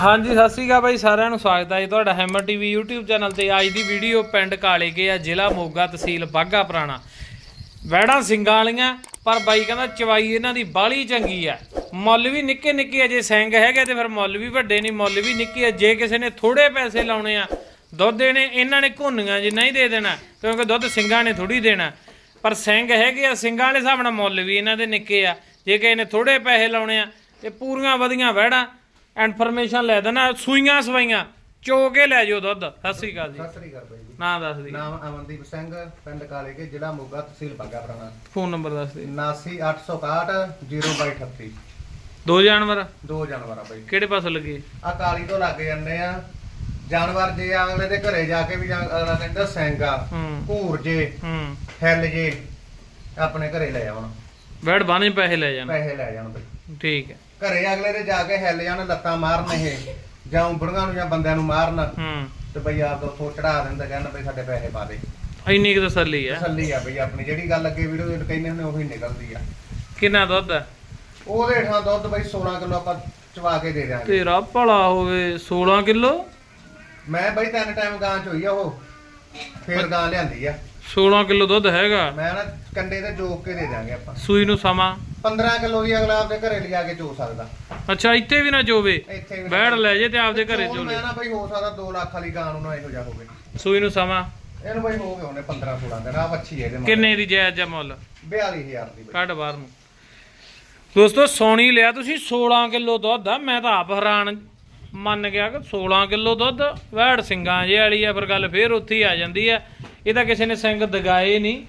ਹਾਂਜੀ, ਸਤਿ ਸ਼੍ਰੀ ਅਕਾਲ ਬਾਈ, ਸਾਰਿਆਂ ਨੂੰ ਸਵਾਗਤ ਹੈ ਜੀ ਤੁਹਾਡਾ ਹੈਮਰ ਟੀਵੀ YouTube ਚੈਨਲ ਤੇ। ਅੱਜ ਦੀ ਵੀਡੀਓ ਪਿੰਡ ਕਾਲੇ ਕੇ ਆ, ਜ਼ਿਲ੍ਹਾ ਮੋਗਾ ਤਹਿਸੀਲ ਬਾਗਾ ਪੁਰਾਣਾ। ਵੈੜਾਂ ਸਿੰਘਾਂ ਵਾਲੀਆਂ, ਪਰ ਬਾਈ ਕਹਿੰਦਾ ਚਵਾਈ ਇਹਨਾਂ ਦੀ ਬਾਲੀ ਚੰਗੀ ਆ। ਮੁੱਲ ਵੀ ਨਿੱਕੇ ਨਿੱਕੇ ਅਜੇ ਸਿੰਘ ਹੈਗੇ ਤੇ ਫਿਰ ਮੁੱਲ ਵੀ ਵੱਡੇ ਨਹੀਂ, ਮੁੱਲ ਵੀ ਨਿੱਕੇ ਆ। ਜੇ ਕਿਸੇ ਨੇ ਥੋੜੇ ਪੈਸੇ ਲਾਉਣੇ ਆ, ਦੁੱਧ ਦੇਣੇ, ਇਹਨਾਂ ਨੇ ਘੁੰਨੀਆਂ ਜੇ ਨਹੀਂ ਦੇ ਦੇਣਾ, ਕਿਉਂਕਿ ਦੁੱਧ ਸਿੰਘਾਂ ਨੇ ਥੋੜੀ ਦੇਣਾ। ਪਰ ਸਿੰਘ ਹੈਗੇ ਆ, ਸਿੰਘਾਂ ਵਾਲੇ ਹਿਸਾਬ ਨਾਲ ਮੁੱਲ ਵੀ ਇਹਨਾਂ ਦੇ ਨਿੱਕੇ ਆ। ਜੇ ਕਿਸੇ ਨੇ ਥੋੜੇ ਪੈਸੇ ਲਾਉਣੇ ਆ, ਤੇ ਪੂਰੀਆਂ ਵਧੀਆਂ ਵੈੜਾਂ ਇਨਫੋਰਮੇਸ਼ਨ ਲੈ ਦੇਣਾ ਸੂਈਆਂ ਸਵਾਈਆਂ ਚੋ ਕੇ ਲੈ ਜਾਓ ਦੁੱਧ। ਸਤਿ ਸ੍ਰੀ ਅਕਾਲ ਜੀ। ਸਤਿ ਸ੍ਰੀ ਅਕਾਲ ਬਾਈ ਜੀ। ਨਾਂ ਦੱਸ ਦੀ। ਨਾਮ ਅਮਨਦੀਪ ਸਿੰਘ ਪਿੰਡ ਕਾਲੇ ਕੇ ਜ਼ਿਲ੍ਹਾ ਮੋਗਾ ਤਹਿਸੀਲ ਬਾਗਾ ਪੁਰਾਣਾ। ਫੋਨ ਨੰਬਰ ਦੱਸ ਦੇ। 79861 02238 ਦੋ ਜਾਨਵਰ ਦੋ ਜਾਨਵਰ ਆ ਬਾਈ। ਕਿਹੜੇ ਪਾਸੇ ਲੱਗੇ? ਆ ਕਾਲੀ ਤੋਂ ਲੱਗ ਜਾਂਦੇ ਆ। ਜਾਨਵਰ ਜੇ ਅਗਲੇ ਦੇ ਘਰੇ ਜਾ ਕੇ ਵੀ ਜਾਂ ਅਗਲਾ ਕਹਿੰਦਾ ਸਿੰਘ ਆ ਹੂੰ। ਘੂਰ ਜੇ ਹੂੰ। ਹਿੱਲ ਜੇ ਆਪਣੇ ਘਰੇ ਲੈ ਆਉਣ। ਬੈਡ ਬਾਣੇ ਪੈਸੇ ਲੈ ਜਾਣ। ਪੈਸੇ ਲੈ ਜਾਣ ਬਾਈ। ਠੀਕ ਹੈ। ਘਰੇ ਅਗਲੇ ਦੇ ਜਾ ਕੇ ਹਿੱਲ ਜਾਣ ਲੱਤਾਂ ਮਾਰਨ ਇਹ ਜਾਂ ਬੁੜੀਆਂ ਨੂੰ ਜਾਂ ਬੰਦਿਆਂ ਨੂੰ ਮਾਰਨ। ਹੂੰ। ਤੇ ਬਈ ਆਪ ਤੋਂ ਚੜਾ ਦਿੰਦਾ ਕਹਿੰਦਾ ਬਈ ਸਾਡੇ ਪੈਸੇ ਪਾ ਦੇ। ਇੰਨੀ ਕੁ ਤਸੱਲੀ ਹੈ ਤਸੱਲੀ ਆ ਬਈ ਆਪਣੀ ਜਿਹੜੀ ਗੱਲ ਅੱਗੇ ਵੀਡੀਓ ਵਿੱਚ ਕਹਿੰਦੇ ਹੁੰਦੇ ਉਹੀ ਨਿਕਲਦੀ ਆ। ਕਿੰਨਾ ਦੁੱਧ ਹੈ ਉਹਦੇ ਠਾਂ ਦੁੱਧ ਬਈ 16 ਕਿਲੋ ਆਪਾਂ ਚਵਾ ਕੇ ਦੇ ਦਿਆਂਗੇ। ਤੇਰਾ ਭਲਾ ਹੋਵੇ 16 ਕਿਲੋ? ਮੈਂ ਬਈ ਤਿੰਨ ਟਾਈਮ ਗਾਂ ਚ ਹੋਈ ਆ ਉਹ ਫੇਰ ਗਾਂ ਲਿਆਂਦੀ ਆ। 16 ਕਿਲੋ ਦੁੱਧ ਹੈਗਾ। ਮੈਂ ਨਾ ਕੰਡੇ ਤੇ ਜੋਕ ਕੇ ਦੇ ਦਿਆਂਗੇ ਆਪਾਂ। ਸੂਈ ਨੂੰ ਸਮਾਂ। 15 ਕਿਲੋ ਵੀ ਅਗਲਾ ਆਪਦੇ ਘਰੇ ਲਿਜਾ ਕੇ ਚੋ ਸਕਦਾ। ਅੱਛਾ ਇੱਥੇ ਵੀ ਨਾ ਚੋਵੇ। ਇੱਥੇ ਵੀ ਲੈ ਜੇ ਤੇ ਆਪਦੇ ਘਰੇ ਚੋਣ ਚੋਲੇ ਮੈਂ ਨਾ ਬਈ ਹੋ ਸਕਦਾ 2 ਲੱਖ ਵਾਲੀ ਗਾਂ ਨੂੰ ਨਾ ਇਹੋ ਜਿਹਾ ਹੋਵੇ। ਸੂਈ ਨੂੰ ਸਮਾਂ। ਇਹਨੂੰ ਬਈ ਹੋ ਗਏ ਹੋਣੇ 15 16 ਦਿਨ ਆ ਵੱਛੀ ਇਹਦੇ। ਕਿੰਨੇ ਦੀ ਜਾਇਜ਼ ਜਾਂ ਮੁੱਲ? 42000 ਦੀ ਬਈ। ਕੱਢ ਬਾਹਰ ਨੂੰ। ਦੋਸਤੋ ਸੋਣੀ ਲਿਆ ਤੁਸੀਂ 16 ਕਿਲੋ ਦੁੱਧ ਆ। ਮੈਂ ਤਾਂ ਆਪ ਹੈਰਾਨ ਮੰਨ ਗਿਆ ਕਿ 16 ਕਿਲੋ ਦੁੱਧ ਵੈੜ ਸਿੰਘਾਂ ਜੇ ਵਾਲੀ ਆ ਫਿਰ ਗੱਲ ਫੇਰ ਉੱਥੇ ਆ ਜਾਂਦੀ ਆ। ਇਹ ਤਾਂ ਕਿਸੇ ਨੇ ਸਿੰਘ ਦਗਾਏ ਨਹੀਂ।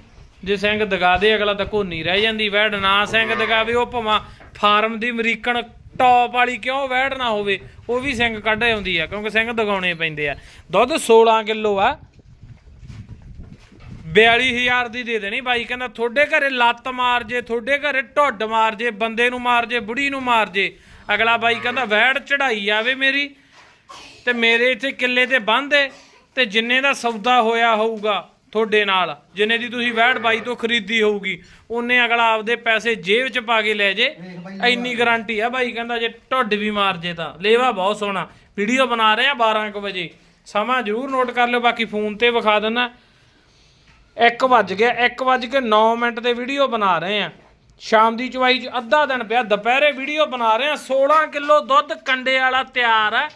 ਜੇ ਸਿੰਘ ਦਗਾ ਦੇ, ਅਗਲਾ ਤਾਂ ਘੋਨੀ ਰਹਿ ਜਾਂਦੀ, ਵੈੜ ਨਾ ਸਿੰਘ ਦਗਾਵੇ, ਉਹ ਭਵਾਂ ਫਾਰਮ ਦੀ ਅਮਰੀਕਨ ਟੌਪ ਵਾਲੀ ਕਿਉਂ ਵੈੜ ਨਾ ਹੋਵੇ, ਉਹ ਵੀ ਸਿੰਘ ਕੱਢ ਆਉਂਦੀ ਆ, ਕਿਉਂਕਿ ਸਿੰਘ ਦਗਾਉਣੇ ਪੈਂਦੇ ਆ। ਦੁੱਧ 16 ਕਿਲੋ ਆ। 42000 ਦੀ ਦੇ ਦੇਣੀ ਬਾਈ, ਕਹਿੰਦਾ ਤੁਹਾਡੇ ਘਰੇ ਲੱਤ ਮਾਰ ਜੇ, ਤੁਹਾਡੇ ਘਰੇ ਢੁੱਡ ਮਾਰ ਜੇ, ਬੰਦੇ ਨੂੰ ਮਾਰ ਜੇ, ਬੁੜੀ ਨੂੰ ਮਾਰ ਜੇ। ਅਗਲਾ ਬਾਈ ਕਹਿੰਦਾ ਵੈੜ ਚੜਾਈ ਆਵੇ ਮੇਰੀ, ਤੇ ਮੇਰੇ ਇੱਥੇ ਕਿੱਲੇ ਤੇ ਬੰਦੇ ਤੇ ਜਿੰਨੇ ਦਾ ਸੌਦਾ ਹੋਇਆ ਹੋਊਗਾ ਤੁਹਾਡੇ ਨਾਲ ਜਿੰਨੇ ਦੀ ਤੁਸੀਂ ਵੈੜ ਬਾਈ ਤੋਂ ਖਰੀਦੀ ਹੋਊਗੀ ਉਹਨੇ ਅਗਲਾ ਆਪਦੇ ਪੈਸੇ ਜੇਬ 'ਚ ਪਾ ਕੇ ਲੈ ਜੇ। ਇੰਨੀ ਗਾਰੰਟੀ ਆ ਬਾਈ ਕਹਿੰਦਾ ਜੇ ਢੁੱਡ ਵੀ ਮਾਰ ਜੇ ਤਾਂ। ਲੇਵਾ ਬਹੁਤ ਸੋਹਣਾ। ਵੀਡੀਓ ਬਣਾ ਰਹੇ ਆ 12 ਕੁ ਵਜੇ। ਸਮਾਂ ਜ਼ਰੂਰ ਨੋਟ ਕਰ ਲਿਓ ਬਾਕੀ ਫੋਨ ਤੇ ਵਿਖਾ ਦਿੰਦਾ। 1 ਵੱਜ ਗਿਆ 1 ਵੱਜ ਕੇ 9 ਮਿੰਟ ਤੇ ਵੀਡੀਓ ਬਣਾ ਰਹੇ ਆ। ਸ਼ਾਮ ਦੀ ਚਵਾਈ ਚ ਅੱਧਾ ਦਿਨ ਪਿਆ ਦੁਪਹਿਰੇ ਵੀਡੀਓ ਬਣਾ ਰਹੇ ਆ। 16 ਕਿਲੋ ਦੁੱਧ ਕੰਡੇ ਵਾਲਾ ਤਿਆਰ ਹੈ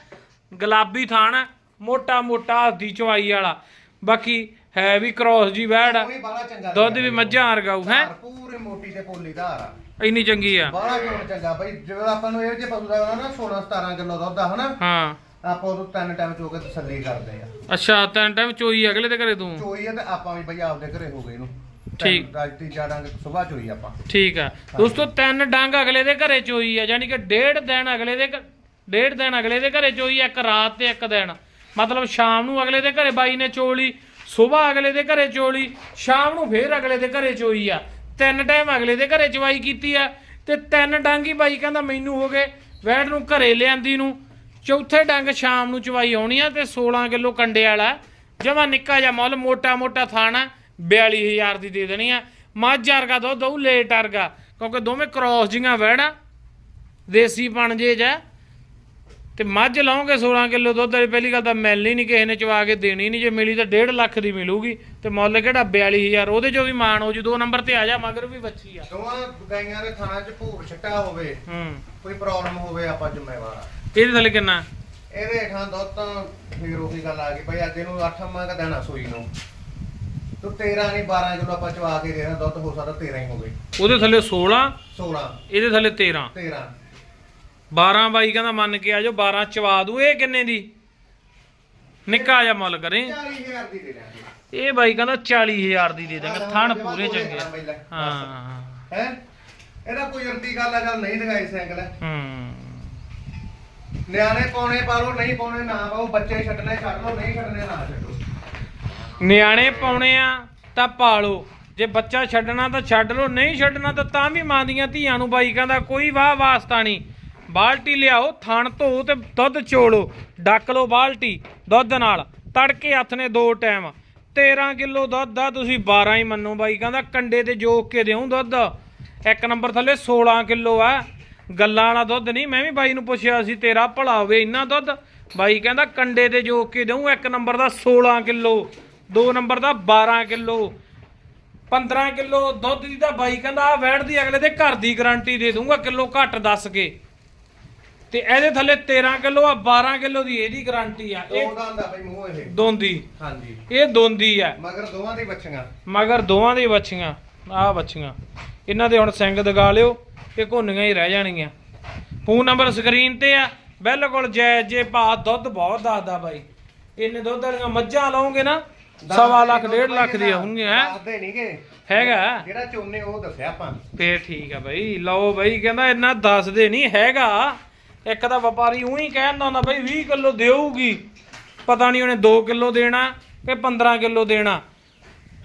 ਗੁਲਾਬੀ ਥਾਣ ਮੋਟਾ ਮੋਟਾ ਹੱਦੀ ਚਵਾਈ ਵਾਲਾ। ਬਾਕੀ ਹੈ ਵੀ ਕ੍ਰੋਸ ਜੀ ਵੈੜ ਆ। ਕੋਈ ਬਾਲਾ ਚੰਗਾ ਦੁੱਧ ਵੀ ਮੱਝਾਂ ਵਰਗਾਊ ਹੈ? ਪੂਰੀ ਮੋਟੀ ਤੇ ਪੋਲੀ ਧਾਰ ਆ ਇੰਨੀ ਚੰਗੀ ਆ। ਬਾਲਾ ਕਿਉਂ ਚੰਗਾ ਬਈ ਜਿਵੇਂ ਆਪਾਂ ਨੂੰ ਇਹ ਜੇ ਪਸ਼ੂ ਦਾ ਨਾ 16 17 ਕਿਲੋ ਦੁੱਧ ਆ ਹਨਾ? ਹਾਂ। ਆਪਾਂ ਉਹ ਤਿੰਨ ਟਾਈਮ ਚੋ ਕੇ ਤਸੱਲੀ ਕਰਦੇ ਆ। ਅੱਛਾ ਤਿੰਨ ਟਾਈਮ ਚੋਈ ਅਗਲੇ ਦੇ ਘਰੇ ਤੂੰ? ਚੋਈ ਆ ਤੇ ਆਪਾਂ ਵੀ ਬਈ ਆਪਦੇ ਘਰੇ ਹੋ ਗਏ ਇਹਨੂੰ। ਠੀਕ। ਰਾਜ ਤੀਜਾ ਡੰਗ ਸਵੇਰ ਚੋਈ ਆਪਾਂ। ਠੀਕ ਆ। ਦੋਸਤੋ ਤਿੰਨ ਡੰਗ ਅਗਲੇ ਦੇ ਘਰੇ ਚੋਈ ਆ ਯਾਨੀ ਕਿ ਡੇਢ ਦਿਨ ਅਗਲੇ ਦੇ ਘ- ਡੇਢ ਦਿਨ ਅਗਲੇ ਦੇ ਘਰੇ ਚੋਈ ਆ, ਇੱਕ ਰਾਤ ਤੇ ਇੱਕ ਦਿਨ। ਮਤਲਬ ਸ਼ਾਮ ਨੂੰ ਅਗਲੇ ਦੇ ਘਰੇ ਬਾਈ ਨੇ ਚੋਲੀ, ਸਵੇਰ ਅਗਲੇ ਦੇ ਘਰੇ ਚੋਲੀ, ਸ਼ਾਮ ਨੂੰ ਫੇਰ ਅਗਲੇ ਦੇ ਘਰੇ ਚੋਈ ਆ। ਤਿੰਨ ਟਾਈਮ ਅਗਲੇ ਦੇ ਘਰੇ ਚਵਾਈ ਕੀਤੀ ਆ ਤੇ ਤਿੰਨ ਡੰਗ ਹੀ ਬਾਈ ਕਹਿੰਦਾ ਮੈਨੂੰ ਹੋ ਗਏ, ਵੈੜ ਨੂੰ ਘਰੇ ਲਿਆਂਦੀ ਨੂੰ। ਚੌਥੇ ਡੰਗ ਸ਼ਾਮ ਨੂੰ ਚਵਾਈ ਆਉਣੀ ਆ ਤੇ 16 ਕਿਲੋ ਕੰਡੇ ਵਾਲਾ। ਜਮਾ ਨਿੱਕਾ ਜਿਹਾ ਮੁੱਲ, ਮੋਟਾ ਮੋਟਾ ਥਾਣਾ 42000 ਦੀ ਦੇ ਦੇਣੀ ਆ। ਮੱਝ ਵਰਗਾ ਦੋ ਦਊ ਲੇਟ ਵਰਗਾ, ਕਿਉਂਕਿ ਦੋਵੇਂ ਕ੍ਰੋਸ ਜੀਆਂ ਵਹਿਣਾ, ਦੇਸੀ ਪਣ ਜੇ ਜਾ ਤੇ ਮੱਝ ਲਾਉਂਗੇ 16 ਕਿਲੋ ਦੁੱਧ ਵਾਲੀ ਪਹਿਲੀ ਗੱਲ ਤਾਂ ਮਿਲਣੀ ਨਹੀਂ ਕਿਸੇ ਨੇ ਚਵਾ ਕੇ ਦੇਣੀ ਨਹੀਂ ਜੇ ਮਿਲੀ ਤਾਂ 1.5 ਲੱਖ ਦੀ ਮਿਲੂਗੀ। ਤੇ ਮੁੱਲ ਕਿਹੜਾ? 42000 ਉਹਦੇ ਚੋਂ ਵੀ ਮਾਣ ਹੋ ਜੂ ਦੋ ਨੰਬਰ ਤੇ ਆ ਜਾ ਮਗਰ ਵੀ ਬੱਚੀ ਆ। ਦੋਵਾਂ ਗਾਈਆਂ ਦੇ ਥਾਣਾ 'ਚ ਭੂਰ ਛੱਟਾ ਹੋਵੇ ਹੂੰ। ਕੋਈ ਪ੍ਰੋਬਲਮ ਹੋਵੇ ਆਪਾਂ ਜ਼ਿੰਮੇਵਾਰ ਆ। ਇਹਦੇ ਥੱਲੇ ਕਿੰਨਾ? ਇਹਦੇ ਹੇਠਾਂ ਦੁੱਧ ਤਾਂ ਫੇਰ ਉਹੀ ਗੱਲ ਆ ਗਈ ਬਈ ਅੱਜ ਇਹਨੂੰ 8 ਮਾਂ ਕ ਦੇਣਾ ਸੂਈ ਨੂੰ। ਤੂੰ 13 ਨਹੀਂ 12 ਕਿਲੋ ਆਪਾਂ ਚਵਾ ਕੇ ਦੇਣਾ ਦੁੱਧ ਹੋ ਸਕਦਾ 13 ਹੀ ਹੋਵੇ। ਉਹਦੇ ਥੱਲੇ 16 16 ਇਹਦੇ ਥੱਲੇ 13 13 12 ਬਾਈ ਕਹਿੰਦਾ ਮੰਨ ਕੇ ਆ ਜਾਓ 12 ਚਵਾ ਦੂ ਇਹ ਕਿੰਨੇ ਦੀ? ਨਿੱਕਾ ਜਿਹਾ ਮੁੱਲ ਕਰੇ। 40000 ਦੀ ਦੇ ਦਾਂਗੇ ਇਹ ਬਾਈ ਕਹਿੰਦਾ 40000 ਦੀ ਦੇ ਦਾਂਗੇ ਥਣ ਪੂਰੇ ਚੰਗੇ। ਹਾਂ। ਹਾਂ? ਇਹਦਾ ਕੋਈ ਅਰਦੀ ਗੱਲ ਆ ਗੱਲ ਨਹੀਂ ਦਿਖਾਈ ਸਾਈਕਲ। ਹੂੰ। ਨਿਆਣੇ ਪਾਉਣੇ ਪਾਲੋ ਨਹੀਂ ਪਾਉਣੇ ਨਾ ਪਾਓ ਬੱਚੇ ਛੱਡਣੇ ਛੱਡ ਲਓ ਨਹੀਂ ਛੱਡਣੇ ਨਾ ਛੱਡੋ। ਨਿਆਣੇ ਪਾਉਣੇ ਆ ਤਾਂ ਪਾਲੋ। ਜੇ ਬੱਚਾ ਛੱਡਣਾ ਤਾਂ ਛੱਡ ਲਓ ਨਹੀਂ ਛੱਡਣਾ ਤਾਂ ਤਾਂ ਵੀ ਮਾਂ ਦੀਆਂ ਧੀਆਂ ਨੂੰ ਬਾਈ ਕਹਿੰਦਾ ਕੋਈ ਵਾਹ ਵਾਸਤਾ ਨਹੀਂ। ਬਾਲਟੀ ਲਿਆਓ, ਥਣ ਧੋ ਤੇ ਦੁੱਧ ਚੋਲੋ। ਡੱਕ ਲਓ ਬਾਲਟੀ ਦੁੱਧ ਨਾਲ। ਤੜਕੇ ਹੱਥ ਨੇ ਦੋ ਟਾਈਮ। 13 ਕਿਲੋ ਦੁੱਧ ਆ ਤੁਸੀਂ 12 ਹੀ ਮੰਨੋ ਬਾਈ, ਕਹਿੰਦਾ ਕੰਡੇ ਤੇ ਜੋਕ ਕੇ ਦਿਉ ਦੁੱਧ। ਇੱਕ ਨੰਬਰ ਥੱਲੇ 16 ਕਿਲੋ ਆ। ਗੱਲਾਂ ਵਾਲਾ ਦੁੱਧ ਨਹੀਂ, ਮੈਂ ਵੀ ਬਾਈ ਨੂੰ ਪੁੱਛਿਆ ਸੀ, ਤੇਰਾ ਭਲਾ ਹੋਵੇ ਇੰਨਾ ਦੁੱਧ? ਬਾਈ ਕਹਿੰਦਾ ਕੰਡੇ ਤੇ ਜੋ ਕੇ ਦਊ, ਇੱਕ ਨੰਬਰ ਦਾ 16 ਕਿਲੋ। ਦੋ ਨੰਬਰ ਦਾ 12 ਕਿਲੋ। 15 ਕਿਲੋ ਦੁੱਧ ਦੀ ਤਾਂ ਬਾਈ ਕਹਿੰਦਾ ਆ ਵੈੜ ਦੀ ਅਗਲੇ ਦੇ ਘਰ ਦੀ ਗਾਰੰਟੀ ਦੇ ਦੂੰਗਾ ਕਿਲੋ ਘੱਟ ਦੱਸ ਕੇ। ਤੇ ਇਹਦੇ ਥੱਲੇ 13 ਕਿਲੋ ਆ 12 ਕਿਲੋ ਦੀ ਇਹਦੀ ਗਾਰੰਟੀ ਆ। ਇਹ ਉਹਦਾ ਹੁੰਦਾ ਬਈ ਮੂੰਹ ਇਹ। ਦੋਂਦੀ। ਹਾਂਜੀ। ਇਹ ਦੋਂਦੀ ਆ। ਮਗਰ ਦੋਵਾਂ ਦੀ ਬੱਚੀਆਂ। ਮਗਰ ਦੋਵਾਂ ਦੀ ਬੱਚੀਆਂ ਆਹ ਬੱਚੀਆਂ। ਇਹਨਾਂ ਦੇ ਹੁਣ ਸਿੰਘ ਦਗਾ ਲਿਓ ਇਹ ਘੁੰਨੀਆਂ ਹੀ ਰਹਿ ਜਾਣਗੀਆਂ। ਫੋਨ ਨੰਬਰ ਸਕਰੀਨ ਤੇ ਆ। ਬਿਲਕੁਲ ਜੈ ਜੇ ਭਾ ਦੁੱਧ ਬਹੁਤ ਦੱਸਦਾ ਬਾਈ। ਇੰਨੇ ਦੁੱਧ ਵਾਲੀਆਂ ਮੱਝਾਂ ਲਾਉਂਗੇ ਨਾ ਸਵਾ ਲੱਖ ਡੇਢ ਲੱਖ ਦੀ ਹੋਣਗੀਆਂ ਹੈਂ? ਦੱਸਦੇ ਨਹੀਂਗੇ ਹੈਗਾ? ਜਿਹੜਾ ਚੋਨੇ ਉਹ ਦੱਸਿਆ ਆਪਾਂ। ਫੇਰ ਠੀਕ ਆ ਬਾਈ। ਲਓ ਬਾਈ ਕਹਿੰਦਾ ਇੰਨਾ ਦੱਸਦੇ ਨਹੀਂ ਹੈਗਾ। ਇੱਕ ਤਾਂ ਵਪਾਰੀ ਉਹੀ ਕਹਿੰਦਾ ਹੁੰਦਾ ਬਈ 20 ਕਿਲੋ ਦੇਊਗੀ। ਪਤਾ ਨਹੀਂ ਉਹਨੇ 2 ਕਿਲੋ ਦੇਣਾ ਕਿ 15 ਕਿਲੋ ਦੇਣਾ।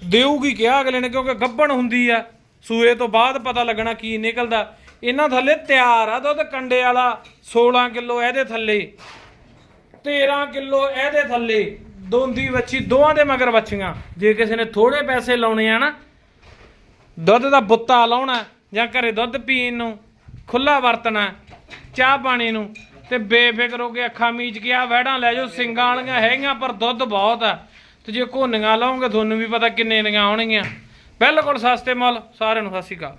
ਦੇਊਗੀ ਕਿਹਾ ਅਗਲੇ ਨੇ ਕਿਉਂਕਿ ਗੱਭਣ ਹੁੰਦੀ ਆ। ਸੂਏ ਤੋਂ ਬਾਅਦ ਪਤਾ ਲੱਗਣਾ ਕੀ ਨਿਕਲਦਾ। ਇਹਨਾਂ ਥੱਲੇ ਤਿਆਰ ਆ ਦੁੱਧ ਕੰਡੇ ਵਾਲਾ 16 ਕਿਲੋ ਇਹਦੇ ਥੱਲੇ 13 ਕਿਲੋ ਇਹਦੇ ਥੱਲੇ, ਦੋਂਦੀ ਵੱਛੀ ਦੋਵਾਂ ਦੇ ਮਗਰ ਵੱਛੀਆਂ। ਜੇ ਕਿਸੇ ਨੇ ਥੋੜੇ ਪੈਸੇ ਲਾਉਣੇ ਆ ਨਾ, ਦੁੱਧ ਦਾ ਬੁੱਤਾ ਲਾਉਣਾ ਜਾਂ ਘਰੇ ਦੁੱਧ ਪੀਣ ਨੂੰ ਖੁੱਲਾ ਵਰਤਣਾ ਚਾਹ ਪਾਣੀ ਨੂੰ ਤੇ ਬੇਫਿਕਰ ਹੋ ਕੇ ਅੱਖਾਂ ਮੀਚ ਕੇ ਆ ਵਹਿੜਾਂ ਲੈ ਜਾਓ। ਸਿੰਗਾਂ ਵਾਲੀਆਂ ਹੈਗੀਆਂ, ਪਰ ਦੁੱਧ ਬਹੁਤ ਆ। ਤੇ ਜੇ ਘੋਨੀਆਂ ਲਾਉਂਗੇ ਤੁਹਾਨੂੰ ਵੀ ਪਤਾ ਕਿੰਨੇ ਦੀਆਂ ਆਉਣਗੀਆਂ। ਬਿਲਕੁਲ ਸਸਤੇ ਮੁੱਲ, ਸਾਰਿਆਂ ਨੂੰ ਸਤਿ ਸ਼੍ਰੀ ਅਕਾਲ।